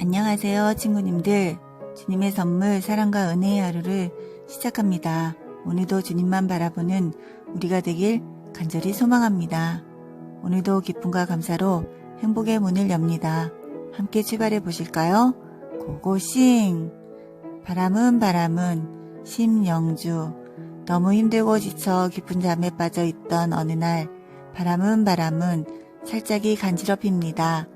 안녕하세요, 친구님들. 주님의 선물, 사랑과 은혜의 하루를 시작합니다. 오늘도 주님만 바라보는 우리가 되길 간절히 소망합니다. 오늘도 기쁨과 감사로 행복의 문을 엽니다. 함께 출발해 보실까요? 고고싱! 바람은 바람은 심영주. 너무 힘들고 지쳐 깊은 잠에 빠져 있던 어느 날, 바람은 바람은 살짝이 간지럽힙니다.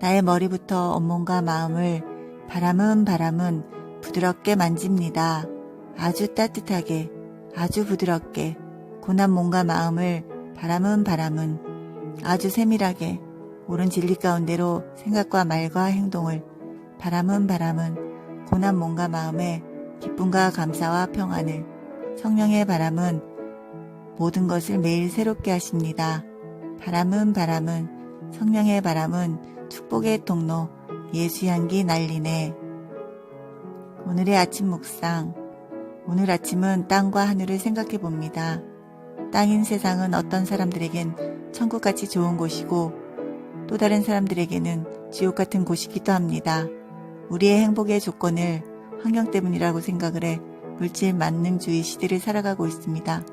나의 머리부터 온몸과 마음을 바람은 바람은 부드럽게 만집니다. 아주 따뜻하게, 아주 부드럽게, 고난 몸과 마음을 바람은 바람은 아주 세밀하게, 옳은 진리 가운데로 생각과 말과 행동을 바람은 바람은 고난 몸과 마음에 기쁨과 감사와 평안을 성령의 바람은 모든 것을 매일 새롭게 하십니다. 바람은 바람은 성령의 바람은 축복의 통로 예수 향기 날리네. 오늘의 아침 묵상. 오늘 아침은 땅과 하늘을 생각해 봅니다. 땅인 세상은 어떤 사람들에겐 천국같이 좋은 곳이고 또 다른 사람들에게는 지옥 같은 곳이기도 합니다. 우리의 행복의 조건을 환경 때문이라고 생각을 해 물질 만능주의 시대를 살아가고 있습니다.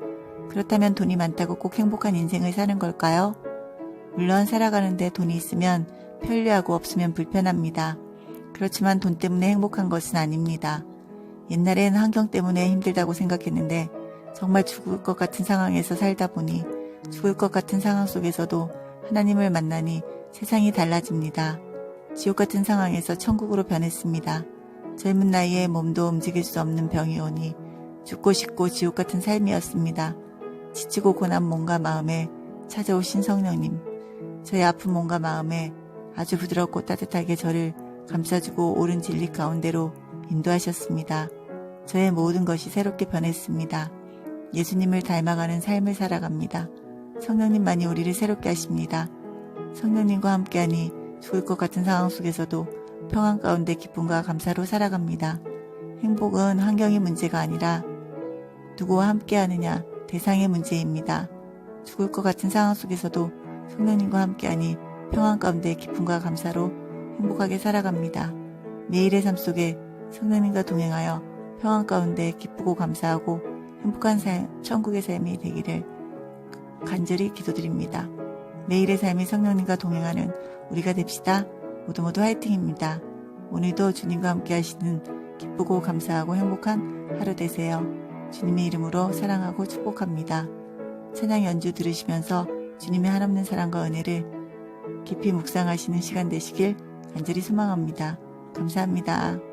그렇다면 돈이 많다고 꼭 행복한 인생을 사는 걸까요? 물론 살아가는데 돈이 있으면 편리하고 없으면 불편합니다. 그렇지만 돈 때문에 행복한 것은 아닙니다. 옛날엔 환경 때문에 힘들다고 생각했는데 정말 죽을 것 같은 상황에서 살다 보니 죽을 것 같은 상황 속에서도 하나님을 만나니 세상이 달라집니다. 지옥 같은 상황에서 천국으로 변했습니다. 젊은 나이에 몸도 움직일 수 없는 병이 오니 죽고 싶고 지옥 같은 삶이었습니다. 지치고 고난 몸과 마음에 찾아오신 성령님, 저의 아픈 몸과 마음에 아주 부드럽고 따뜻하게 저를 감싸주고 옳은 진리 가운데로 인도하셨습니다. 저의 모든 것이 새롭게 변했습니다. 예수님을 닮아가는 삶을 살아갑니다. 성령님만이 우리를 새롭게 하십니다. 성령님과 함께하니 죽을 것 같은 상황 속에서도 평안 가운데 기쁨과 감사로 살아갑니다. 행복은 환경의 문제가 아니라 누구와 함께하느냐 대상의 문제입니다. 죽을 것 같은 상황 속에서도 성령님과 함께하니 평안 가운데 기쁨과 감사로 행복하게 살아갑니다. 매일의 삶 속에 성령님과 동행하여 평안 가운데 기쁘고 감사하고 행복한 삶, 천국의 삶이 되기를 간절히 기도드립니다. 매일의 삶이 성령님과 동행하는 우리가 됩시다. 모두 모두 화이팅입니다. 오늘도 주님과 함께 하시는 기쁘고 감사하고 행복한 하루 되세요. 주님의 이름으로 사랑하고 축복합니다. 찬양 연주 들으시면서 주님의 한없는 사랑과 은혜를 깊이 묵상하시는 시간 되시길 간절히 소망합니다. 감사합니다.